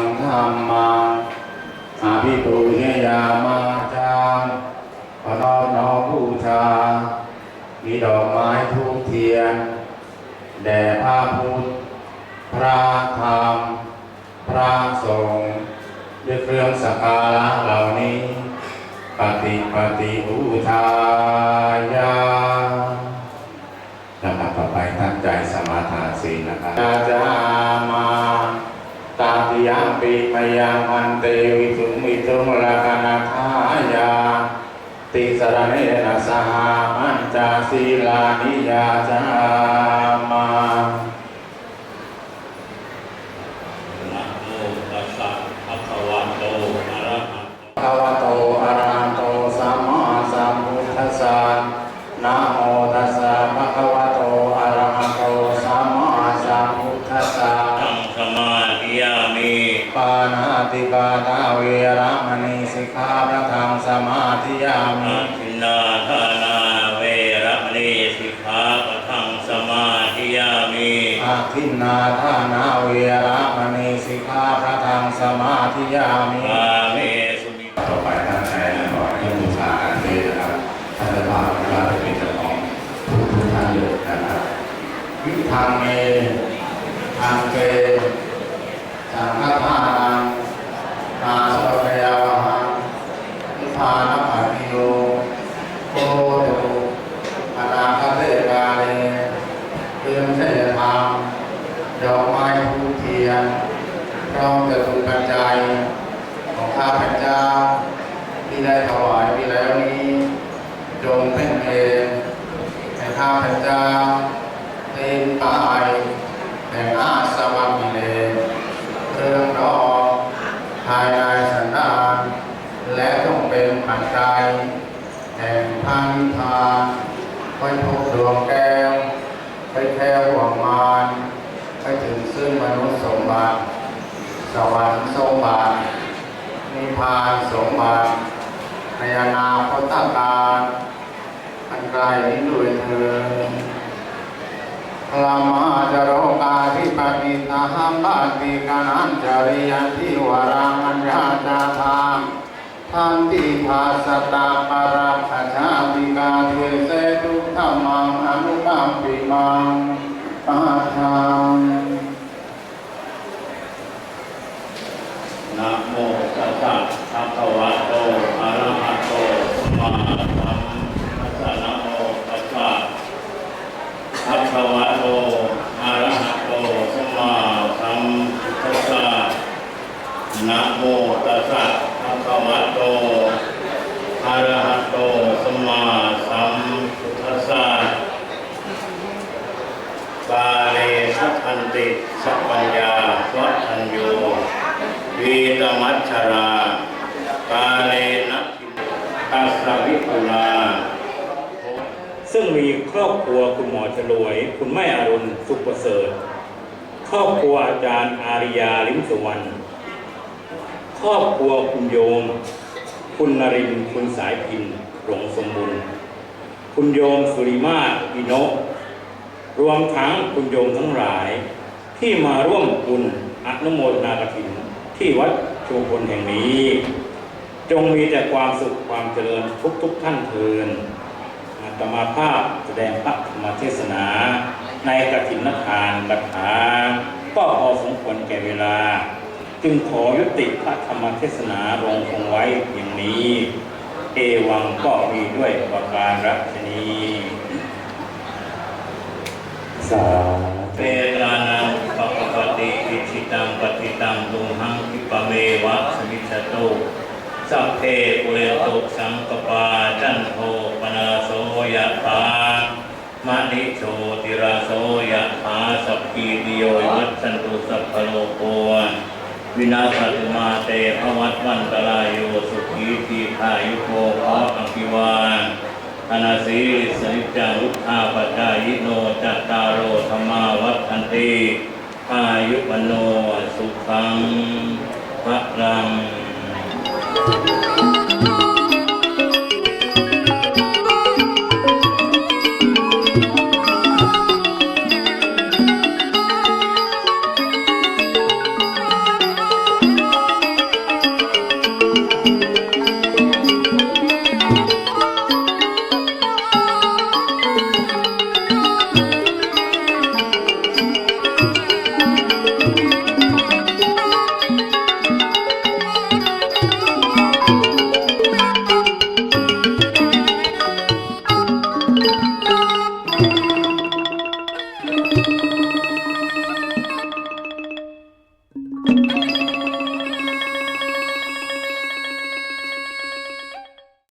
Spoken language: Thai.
งธรรมังอาภิปุเฮยามาจังขอนอบน้อมบูชา มีดอกไม้ทูบเทียน แด่พระพุทธ พระธรรม พระสงฆ์ด้วยเครื่องสักการะเหล่านี้ ปฏิปฏิบูชายาลำดับต่อไปตั้งใจสมาทานศีลนะครับอาจามา ตาติยามปีมยังพันเตวิสุมิตุมราคณาทายาติสรณเนนะสหมัญจาศีลานิยาจามานะโมตัสสะภะคะวะโตอะระหะโตภะคะวะโตอะระหะโตสัมมาสัมพุทธัสสะนะโม มาธิยาอามิทินนาทานาเวระมณีสิกขาปะทังสมาธิยามิอาทินนาทานาเวระมณีสิกขาพระธรรมสมาธิยามิอาเมสุมิต่อไปท่านแทนหน่อยที่บูชาอันเทศนะครับท่านจะพาเราไปเป็นเจ้าของทุกทุกๆท่านเลยนะครับวิทางเมทางเกสังฆทานังนาสวะยาวหังนิพพานปัตติโยโคตุอนาคเตกาเลเพื่อนเทธรรมดอกไม้ทูบ เทียนพร้อมจะตุปัจจัยของข้าพเจ้า ที่ได้ถวายไปแล้วนี้จงเป็นเองให้ข้าพเจ้าเป็นไปแห่งอาสวะกิเลเครื่องรอภายในสันดานและต้องเป็นปัจจัยแห่งพันนิพพานไปทุกดวงแก้วไปแค่หวงมา ซึ่งมนุษย์สมบัติ สวรรค์สมบัติ นิพพานสมบัติในอนาคตการอันไกลนี้ด้วยเธอลามาจโรกาธิปติตาหัมบาติกานันจริยันทิวรังัญญาจาธามทันติภาสตาปราภชาติกาเทเสตุธรรมังอนุกัมปิมัง นะโมตัสสะภะคะวะโตอะระหะโตสัมมาสัมพุทธัสสะกาเลสัพพันติสัพปัญญาวัฏัญโยวีตมัชชรากาเลนะตัสสะวิปุลาซึ่งมีครอบครัวคุณหมอฉลวย คุณแม่อรุณสุขประเสริฐ ครอบครัวอาจารย์อาริยาลิมสุวรรณ ครอบครัวคุณโยม คุณนรินคุณสายพินหลงสมบูรณ์คุณโยมสุริมาอิโนะรวมทั้งคุณโยมทั้งหลาย ที่มาร่วมบุญอนุโมทนากฐิน ที่วัดชูพลแห่งนี้ จงมีแต่ความสุขความเจริญทุกทุกท่านเทินอาตมาภาพแสดงพระธรรมเทศนา ในกฐินนทานกถาก็พอสมควรแก่เวลา จึงขอยุติพระธรรมเทศนาลงคงไว้อย่างนี้ เอวังก็มีด้วยประการรัชนีสาเวลานังปปปติอิชิตังปฏิตังตุมหังคิปเมวะสมิจฉตุสัพเพปุเรตุสังกปาจันโทปนาโสยะถามณิโชติราโสยะถาสัพพีติโยวัชชันตุสัพพโลกโก วินาศตุมาเตภวัตวันตรายโยสุขีทีขายุโกขออภิวาธนาสีสนิจารุธาปจายิโนจัตตารโอธรรมาวัฏันติอายุวโนสุขังพระรัง